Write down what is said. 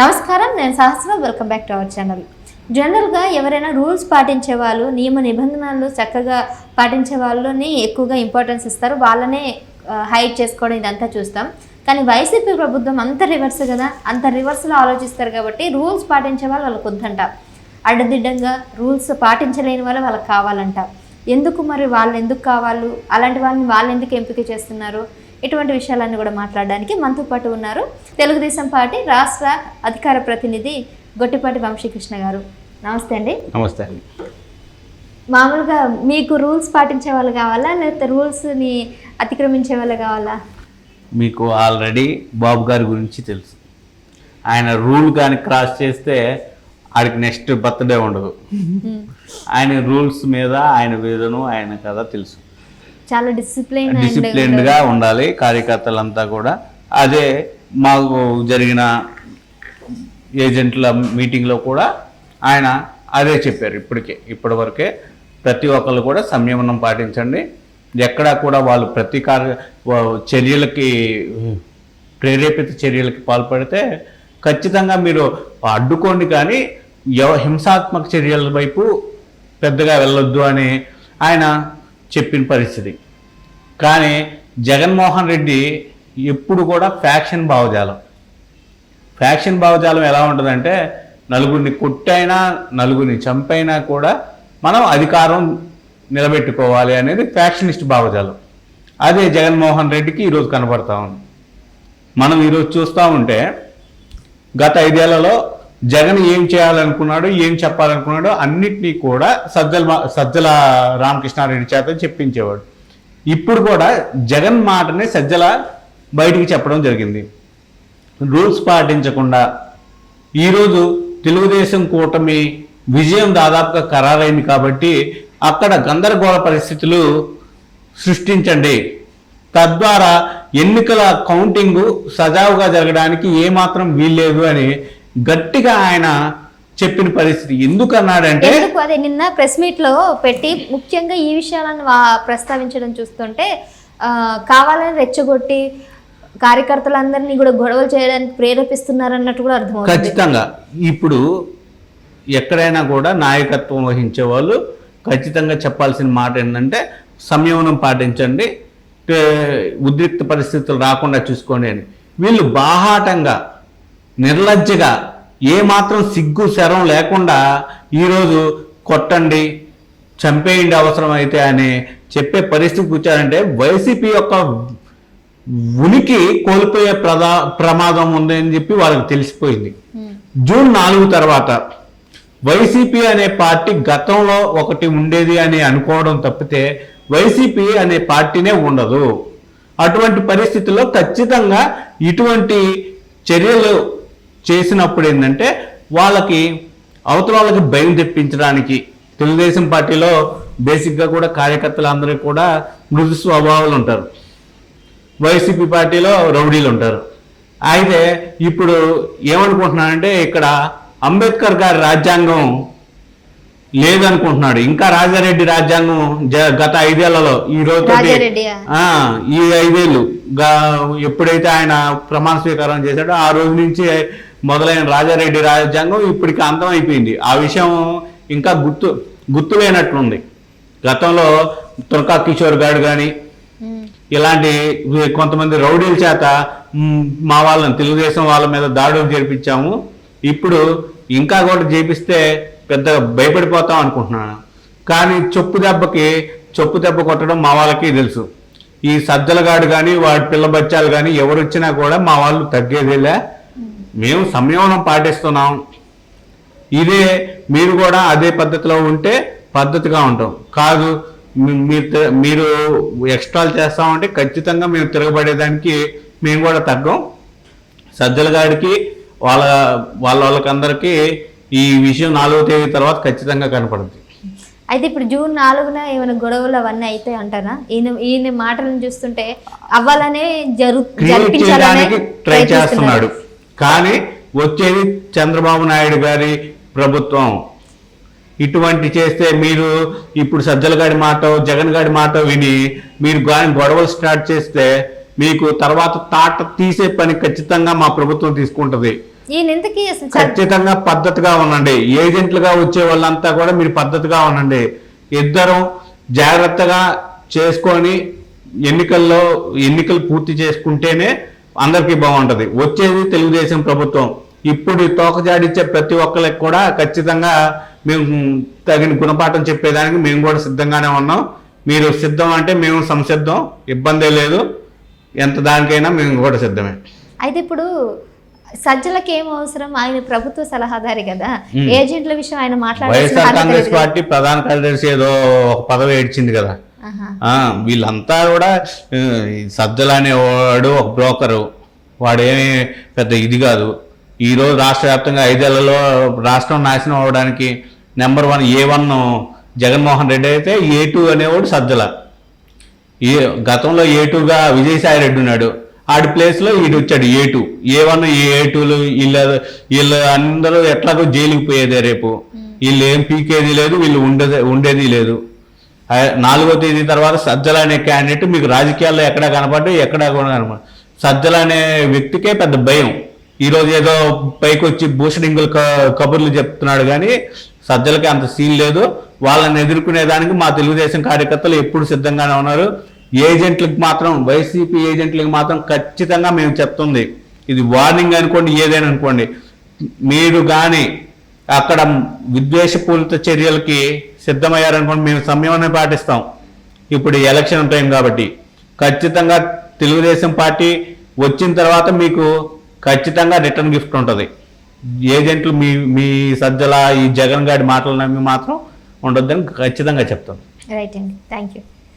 నమస్కారం నేను Sahasra welcome back to our channel జనరల్గా ఎవరైనా రూల్స్ పాటించే వాళ్ళు నియమ నిబంధనలు చక్కగా పాటించే వాళ్ళని ఎక్కువగా ఇంపార్టెన్స్ ఇస్తారు. వాళ్ళనే హైడ్ చేసుకోవడం ఇదంతా చూస్తాం. కానీ వైసీపీ ప్రభుత్వం అంత రివర్స్ కదా అంత రివర్స్లో ఆలోచిస్తారు కాబట్టి రూల్స్ పాటించే వాళ్ళు వాళ్ళకు వద్దంట. అడ్డదిడ్డంగా రూల్స్ పాటించలేని వాళ్ళు వాళ్ళకి కావాలంట. ఎందుకు మరి వాళ్ళు ఎందుకు కావాలి? అలాంటి వాళ్ళని వాళ్ళు ఎందుకు ఎంపిక చేస్తున్నారు? ఇటువంటి విషయాలన్నీ కూడా మాట్లాడడానికి మనతో పాటు ఉన్నారు. తెలుగుదేశం పార్టీ రాష్ట్ర అధికార ప్రతినిధి గొట్టిపాటి వంశీకృష్ణ గారు. నమస్తే అండి. నమస్తే. అండి మామూలుగా మీకు రూల్స్ పాటించే వాళ్ళు కావాలా లేకపోతే రూల్స్ని అతిక్రమించే వాళ్ళు కావాలా? మీకు ఆల్రెడీ బాబు గారి గురించి తెలుసు. ఆయన రూల్ కానీ క్రాస్ చేస్తే ఆడికి నెక్స్ట్ బర్త్డే ఉండదు. ఆయన రూల్స్ మీద ఆయన వేదను ఆయన కదా తెలుసు. చాలా డిసిప్లైన్ డిసిప్లిన్డ్గా uh, ఉండాలి కార్యకర్తలంతా కూడా. అదే మాకు జరిగిన ఏజెంట్ల మీటింగ్లో కూడా ఆయన అదే చెప్పారు ఇప్పటికే ఇప్పటి వరకే ప్రతి ఒక్కళ్ళు కూడా సంయమనం పాటించండి. ఎక్కడా కూడా వాళ్ళు ప్రతి వా- చర్యలకి ప్రేరేపిత చర్యలకి పాల్పడితే ఖచ్చితంగా మీరు అడ్డుకోండి కానీ హింసాత్మక చర్యల వైపు పెద్దగా వెళ్ళొద్దు అని ఆయన చెప్పిన పరిస్థితి. కానీ జగన్మోహన్ రెడ్డి ఎప్పుడు కూడా ఫ్యాక్షన్ భావజాలం. ఫ్యాక్షన్ భావజాలం ఎలా ఉంటుందంటే నలుగురిని కొట్టైనా నలుగురిని చంపైనా కూడా మనం అధికారం నిలబెట్టుకోవాలి అనేది ఫ్యాక్షనిస్ట్ భావజాలం. అదే జగన్మోహన్ రెడ్డికి ఈరోజు కనబడతా ఉంది. మనం ఈరోజు చూస్తూ ఉంటే గత ఐదేళ్ళలో జగన్ ఏం చేయాలనుకున్నాడో ఏం చెప్పాలనుకున్నాడో అన్నిటినీ కూడా సజ్జల మా- సజ్జల రామకృష్ణారెడ్డి చేత చెప్పించేవాడు. ఇప్పుడు కూడా జగన్ మాటనే సజ్జల బయటికి చెప్పడం జరిగింది. రూల్స్ పాటించకుండా ఈరోజు తెలుగుదేశం కూటమి విజయం దాదాపుగా ఖరారైంది కాబట్టి అక్కడ గందరగోళ పరిస్థితులు సృష్టించండి. తద్వారా ఎన్నికల కౌంటింగ్ సజావుగా జరగడానికి ఏమాత్రం వీల్లేదు అని గట్టిగా ఆయన చెప్పిన పరిస్థితి. ఎందుకన్నాడంటే ఎందుకు అదే నిన్న ప్రెస్ మీట్లో పెట్టి ముఖ్యంగా ఈ విషయాలను ప్రస్తావించడం చూస్తుంటే కావాలని రెచ్చగొట్టి కార్యకర్తలందరినీ కూడా గొడవలు చేయడానికి ప్రేరేపిస్తున్నారు అన్నట్టు కూడా అర్థమవుతుంది. ఖచ్చితంగా. ఇప్పుడు ఎక్కడైనా కూడా నాయకత్వం వహించే వాళ్ళు ఖచ్చితంగా చెప్పాల్సిన మాట ఏంటంటే సంయమనం పాటించండి ఉద్రిక్త పరిస్థితులు రాకుండా చూసుకోండి అని. వీళ్ళు బాహాటంగా నిర్లజ్జగా ఏమాత్రం సిగ్గు శరం లేకుండా ఈరోజు కొట్టండి చంపేయండి అవసరమైతే అని చెప్పే పరిస్థితికి వచ్చారంటే వైసీపీ యొక్క ఉనికి కోల్పోయే ప్రదా ప్రమాదం ఉంది అని చెప్పి వాళ్ళకి తెలిసిపోయింది ఉమ్. జూన్ నాలుగు తర్వాత వైసీపీ అనే పార్టీ గతంలో ఒకటి ఉండేది అని అనుకోవడం తప్పితే వైసీపీ అనే పార్టీనే ఉండదు అటువంటి పరిస్థితుల్లో ఖచ్చితంగా ఇటువంటి చర్యలు చేసినప్పుడు ఏంటంటే వాళ్ళకి అవతల వాళ్ళకి భయం తెప్పించడానికి. తెలుగుదేశం పార్టీలో బేసిక్గా కూడా కార్యకర్తలు అందరూ కూడా మృదు స్వభావాలు ఉంటారు. వైసీపీ పార్టీలో రౌడీలు ఉంటారు. అయితే ఇప్పుడు ఏమనుకుంటున్నానంటే ఇక్కడ అంబేద్కర్ గారి రాజ్యాంగం లేదనుకుంటున్నాడు. ఇంకా రాజారెడ్డి రాజ్యాంగం గత ఐదేళ్ళలో ఈ రోజు? ఈ ఐదేళ్ళు ఎప్పుడైతే ఆయన ప్రమాణ స్వీకారం చేశాడో ఆ రోజు నుంచి మొదలైన రాజారెడ్డి రాజ్యాంగం ఇప్పటికి అంతం అయిపోయింది ఆ విషయం ఇంకా గుర్తు గుర్తు లేనట్లుంది గతంలో తుర్కా కిషోర్ గారు కానీ. ఇలాంటి కొంతమంది రౌడీల చేత మ్, వాళ్ళని తెలుగుదేశం వాళ్ళ మీద దాడులు చేర్పించాము ఇప్పుడు ఇంకా కూడా చేపిస్తే పెద్ద భయపడిపోతాం అనుకుంటున్నాను. కానీ చొప్పు దెబ్బకి చొప్పు దెబ్బ కొట్టడం మా వాళ్ళకి తెలుసు. ఈ సజ్జలగాడు కానీ వాడి పిల్ల బచ్చాలు కానీ ఎవరు వచ్చినా కూడా మా వాళ్ళు తగ్గేదేలే. మేము సంయమనం పాటిస్తున్నాం. ఇదే మీరు కూడా అదే పద్ధతిలో ఉంటే పద్ధతిగా ఉంటాం. కాదు మీరు మీరు ఎక్స్ట్రాలు చేస్తామంటే ఖచ్చితంగా మేము తిరగబడేదానికి మేము కూడా తగ్గం. సజ్జల గారికి వాళ్ళ వాళ్ళ వాళ్ళకందరికీ ఈ విషయం నాలుగో తేదీ తర్వాత ఖచ్చితంగా కనపడుతుంది అయితే ఇప్పుడు జూన్ నాలుగున ఏమైనా గొడవలు అవన్నీ అయితే అంటారా? ఈయన ఈయన మాటలను చూస్తుంటే అవ్వాలనే జరు క్రియేట్ జరిపించాలనే చేయడానికి ట్రై చేస్తున్నాడు. కానీ వచ్చేది చంద్రబాబు నాయుడు గారి ప్రభుత్వం. ఇటువంటి చేస్తే మీరు ఇప్పుడు సజ్జల గారి మాట జగన్ గారి మాట విని మీరు గొడవలు స్టార్ట్ చేస్తే మీకు తర్వాత తాట తీసే పని ఖచ్చితంగా మా ప్రభుత్వం తీసుకుంటది. ఖచ్చితంగా పద్ధతిగా ఉండండి. ఏజెంట్లుగా వచ్చే వాళ్ళంతా కూడా మీరు పద్ధతిగా ఉండండి. ఇద్దరం జాగ్రత్తగా చేసుకొని ఎన్నికల్లో ఎన్నికలు పూర్తి చేసుకుంటేనే అందరికీ బాగుంటది. వచ్చేది తెలుగుదేశం ప్రభుత్వం. ఇప్పుడు తోకజాడిచ్చే ప్రతి ఒక్కరికి కూడా ఖచ్చితంగా మేము తగిన గుణపాఠం చెప్పేదానికి మేము కూడా సిద్ధంగానే ఉన్నాం. మీరు సిద్ధం అంటే మేము సంసిద్ధం. ఇబ్బందే లేదు. ఎంత దానికైనా మేము కూడా సిద్ధమే. అయితే ఇప్పుడు సజ్జలకి ఏం అవసరం? ఆయన ప్రభుత్వ సలహాదారి కదా. ఏజెంట్ల విషయం ఆయన మాట్లాడాల్సిన వైఎస్ఆర్ కాంగ్రెస్. పార్టీ ప్రధాన కార్యదర్శి ఏదో ఒక పదవి ఏడ్చింది కదా. వీళ్ళంతా కూడా సజ్జలు అనేవాడు ఒక బ్రోకరు. వాడేమి పెద్ద ఇది కాదు. ఈ రోజు రాష్ట్ర వ్యాప్తంగా ఐదేళ్ళలో రాష్ట్రం నాశనం అవడానికి number one A one Jaganmohan Reddy అయితే ఏ టూ అనేవాడు సజ్జల. ఏ గతంలో ఏ టూగా విజయసాయి రెడ్డి ఉన్నాడు. ఆడి ప్లేస్లో ఈడు వచ్చాడు A two. A one A tool వీళ్ళ వీళ్ళు అందరూ ఎట్లాగో జైలుకి పోయేదే రేపు. వీళ్ళు ఏం పీకేది లేదు వీళ్ళు ఉండేది ఉండేది లేదు. నాలుగో తేదీ తర్వాత సజ్జల అనే క్యాండిడేట్ మీకు రాజకీయాల్లో ఎక్కడ కనపడ్డు ఎక్కడ కూడా కనపడ సజ్జల అనే వ్యక్తికే పెద్ద భయం. ఈరోజు ఏదో పైకి వచ్చి భూషణింగులు కబుర్లు చెప్తున్నాడు కానీ సజ్జలకి అంత సీన్ లేదు. వాళ్ళని ఎదుర్కొనే దానికి మా తెలుగుదేశం కార్యకర్తలు ఎప్పుడు సిద్ధంగానే ఉన్నారు. ఏజెంట్లకు మాత్రం వైసీపీ ఏజెంట్లకు మాత్రం ఖచ్చితంగా మేము చెప్తుంది. ఇది వార్నింగ్ అనుకోండి ఏదైనా అనుకోండి. మీరు కానీ అక్కడ విద్వేషపూరిత చర్యలకి సిద్ధమయ్యారనుకోండి మేము సంయమనం పాటిస్తాం. ఇప్పుడు ఎలక్షన్ టైం కాబట్టి. ఖచ్చితంగా తెలుగుదేశం పార్టీ వచ్చిన తర్వాత మీకు ఖచ్చితంగా రిటర్న్ గిఫ్ట్ ఉంటుంది. ఏజెంట్లు మీ మీ సజ్జల ఈ జగన్ గారి మాటలు నమ్మి మాత్రం ఉండొద్దని ఖచ్చితంగా చెప్తాం. రైట్ అండి. Thank you